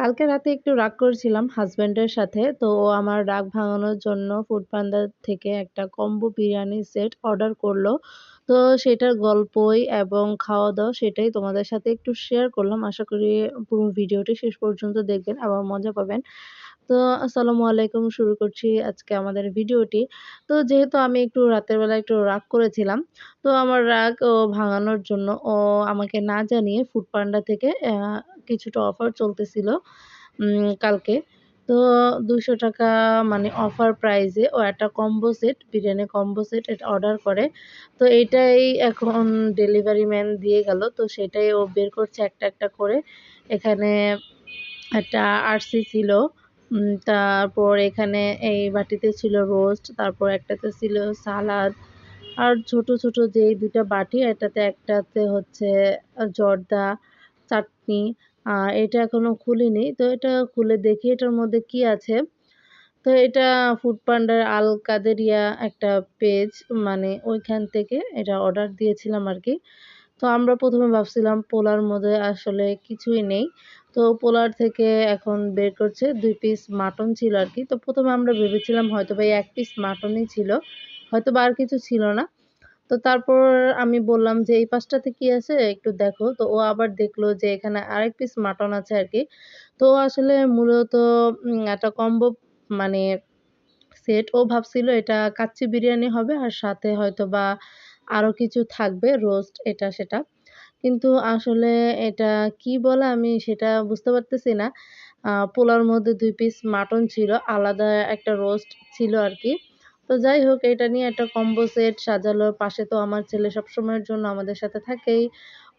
কালকে রাতে একটু রাগ করেছিলাম হাজব্যান্ডের সাথে। তো ও আমার রাগ ভাঙানোর জন্য ফুডপান্ডা থেকে একটা কম্বো বিরিয়ানি সেট অর্ডার করল। তো সেটার গল্পই এবং খাওয়া-দাওয়া সেটাই তোমাদের সাথে একটু শেয়ার করলাম। আশা করি পুরো ভিডিওটি শেষ পর্যন্ত দেখবেন, আবার মজা পাবেন। তো আসসালামু আলাইকুম শুরু করছি আজকে আমাদের ভিডিওটি। তো যেহেতু আমি একটু রাতের বেলা একটু রাগ করেছিলাম। তো আমার রাগ ও ভাঙানোর জন্য ও আমাকে না জানিয়ে ফুডপান্ডা থেকে কিছুটা অফার চলতেছিল কালকে। তো ৳২০০ মানে অফার প্রাইজে ও একটা combo set, biryani combo set এটা অর্ডার করে। তো এটাই এখন ডেলিভারি ম্যান দিয়ে গেল। তো সেটাই ও বের করছে একটা, একটা করে। এখানে একটা আরসি ছিল। তারপর এখানে এই বাটিতে ছিল রোস্ট, তারপর একটাতে ছিল সালাদ। আর ছোট, ছোট যেই দুটা বাটি এটাতে একটাতে হচ্ছে জর্দা, চাটনি। আ এটা এখনও খুলিনি। তো এটা খুলে দেখি এটার মধ্যে কি আছে। তো এটা ফুডপান্ডার আল কাদেরিয়া একটা পেজ মানে ওইখান থেকে এটা অর্ডার দিয়েছিলাম আর কি তো আমরা প্রথমে ভাবছিলাম পোলার মধ্যে আসলে কিছুই নেই। তো পোলার থেকে এখন বের করছে দুই পিস মাটন ছিল আর কি তো প্রথমে আমরা ভেবেছিলাম হয়তোবা এই এক পিস মাটনই ছিল। হয়তো বা আর কিছু ছিল না। তো তারপর আমি বললাম যে, "এই পাশটাতে কি আছে একটু দেখো।" তো ও আবার দেখল যে এখানে আরেক পিস মাটন আছে আর কি তো আসলে মূলত একটা কম্বো মানে সেট ও ভাবছিল এটা কাচ্চি বিরিয়ানি হবে আর সাথে হয়তো বা আরও কিছু থাকবে রোস্ট এটা সেটা। কিন্তু আসলে এটা কি বলে আমি সেটা বুঝতে পারতেছি না। আ পোলাওর মধ্যে দুই পিস মাটন ছিল, আলাদা একটা রোস্ট ছিল আরকি। তো যাই হোক এটা নিয়ে একটা কম্বো সেট সাজালো। পাশে তো আমার ছেলে সবসময়ের জন্য আমাদের সাথে থাকেই।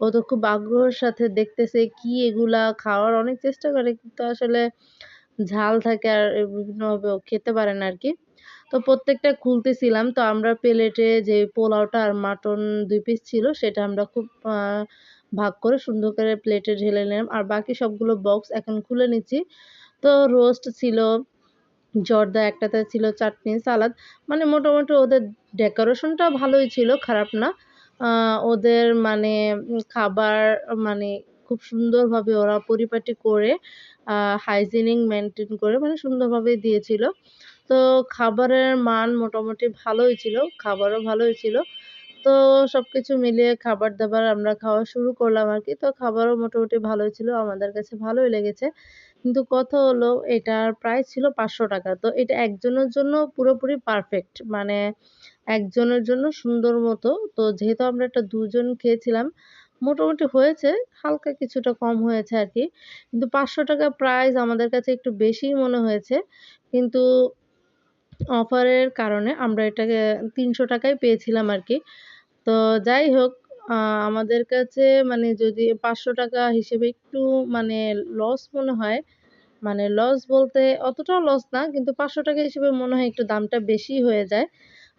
ও তো খুব আগ্রহের সাথে দেখতেছে কি এগুলা খাওয়ার অনেক চেষ্টা করে কিন্তু আসলে ঝাল থাকে আর বিভিন্নভাবে খেতে পারে না আরকি। তো প্রত্যেকটা খুলতেছিলাম। তো আমরা প্লেটে যে পোলাওটা আর মাটন দুই পিস ছিল সেটা আমরা খুব ভাগ করে সুন্দর করে প্লেটে ঢেলে নিলাম। আর বাকি সবগুলো বক্স এখন খুলে নিচ্ছি। তো রোস্ট ছিল, জর্দা একটাতে ছিল, চাটনি, সালাদ। মানে মোটামুটি ওদের ডেকোরেশনটা ভালোই ছিল, খারাপ না। ওদের মানে খাবার মানে খুব সুন্দরভাবে ওরা পরিপাটি করে হাইজিনিক মেইনটেইন করে মানে সুন্দরভাবেই দিয়েছিল। তো খাবারের মান মোটামুটি ভালোই ছিল, খাবারও ভালোই ছিল। তো সব কিছু মিলিয়ে খাবার-দাবার আমরা খাওয়া শুরু করলাম আর কি তো খাবারও মোটামুটি ভালোই ছিল। আমাদের কাছে ভালোই লেগেছে। কিন্তু কথা হলো এটার প্রাইস ছিল ৳৫০০ তো এটা একজনের জন্য পুরোপুরি পারফেক্ট। মানে একজনের জন্য সুন্দর মতো। তো যেহেতু আমরা এটা ২ জন খেয়েছিলাম, মোটামুটি হয়েছে। হালকা কিছুটা কম হয়েছে আর কি কিন্তু ৳৫০০ প্রাইস আমাদের কাছে একটু বেশিই মনে হয়েছে। কিন্তু অফারের কারণে আমরা এটাকে ৳৩০০ য় পেয়েছিলাম আর কি তো যাই হোক আমাদের কাছে মানে যদি ৳৫০০ হিসেবে একটু মানে লস মনে হয়। মানে লস বলতে অতটাও লস না, কিন্তু ৳৫০০ হিসেবে মনে হয় একটু দামটা বেশিই হয়ে যায়।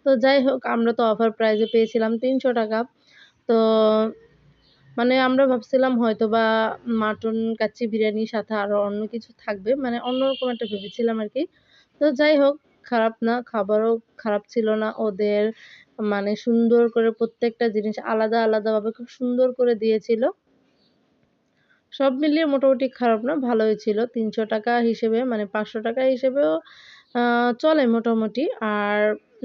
তো যাই হোক, আমরা তো অফার প্রাইজে পেয়েছিলাম ৳৩০০ তো মানে আমরা ভাবছিলাম হয়তোবা মাটন কাচ্চি বিরিয়ানির সাথে আরও অন্য কিছু থাকবে। মানে অন্যরকম একটা ভেবেছিলাম আর কি তো যাই হোক খারাপ না, খাবারও খারাপ ছিল না। ওদের মানে সুন্দর করে প্রত্যেকটা জিনিস আলাদা, আলাদাভাবে খুব সুন্দর করে দিয়েছিল। সব মিলিয়ে মোটামুটি খারাপ না, ভালোই ছিল। ৳৩০০ হিসেবে মানে ৳৫০০ হিসেবেও আ চলে মোটামুটি। আর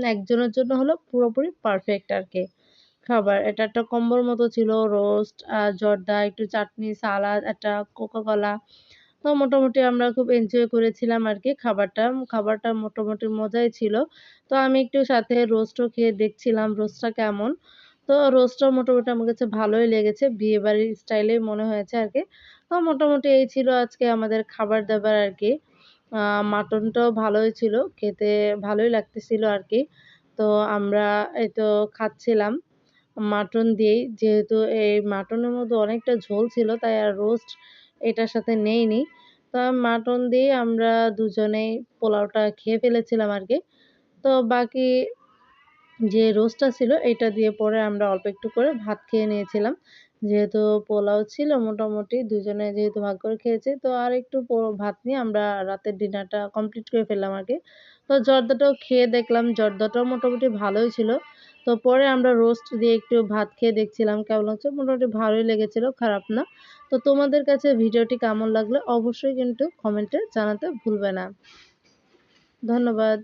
একজনের জন্য হলো পুরোপুরি পারফেক্ট আরকি খাবার। এটা একটা কম্বোর মতো ছিল। রোস্ট, আ জর্দা, একটু চাটনি, সালাদ, একটা কোকা কোলা। তো মোটামুটি আমরা খুব এনজয় করেছিলাম আর কি খাবারটা। খাবারটা মোটামুটি মজাই ছিল। তো আমি একটু সাথে রোস্টও খেয়ে দেখছিলাম রোস্টটা কেমন। তো রোস্টটাও মোটামুটি আমার কাছে ভালোই লেগেছে। বিয়েবাড়ির স্টাইলেই মনে হয়েছে আর কি তো মোটামুটি এই ছিল আজকে আমাদের খাবার-দাবার আর কি মাটনটাও ভালোই ছিল। খেতে ভালোই লাগতেছিল আর কি তো আমরা এই তো খাচ্ছিলাম মাটন দিয়েই। যেহেতু এই মাটনের মধ্যে অনেকটা ঝোল ছিল, তাই আর রোস্ট এটার সাথে নেইনি। তো মাটন দিয়েই আমরা দুজনেই পোলাওটা খেয়ে ফেলেছিলাম আর কি তো বাকি যে রোস্টটা ছিল, এটা দিয়ে পরে আমরা অল্প একটু করে ভাত খেয়ে নিয়েছিলাম। যেহেতু পোলাও ছিল মোটামুটি, দুজনে যেহেতু ভাগ করে খেয়েছি, তো আর একটু ভাত নিয়ে আমরা রাতের ডিনারটা কমপ্লিট করে ফেললাম আর কি তো জর্দাটাও খেয়ে দেখলাম, জর্দাটাও মোটামুটি ভালোই ছিল। তো পরে আমরা রোস্ট দিয়ে একটু ভাত খেয়ে দেখছিলাম কেমন লাগছে। মোটামুটি ভালোই লেগেছিল, খারাপ না। তো তোমাদের কাছে ভিডিওটি কেমন লাগলে অবশ্যই কিন্তু কমেন্টে জানাতে ভুলবে না। ধন্যবাদ।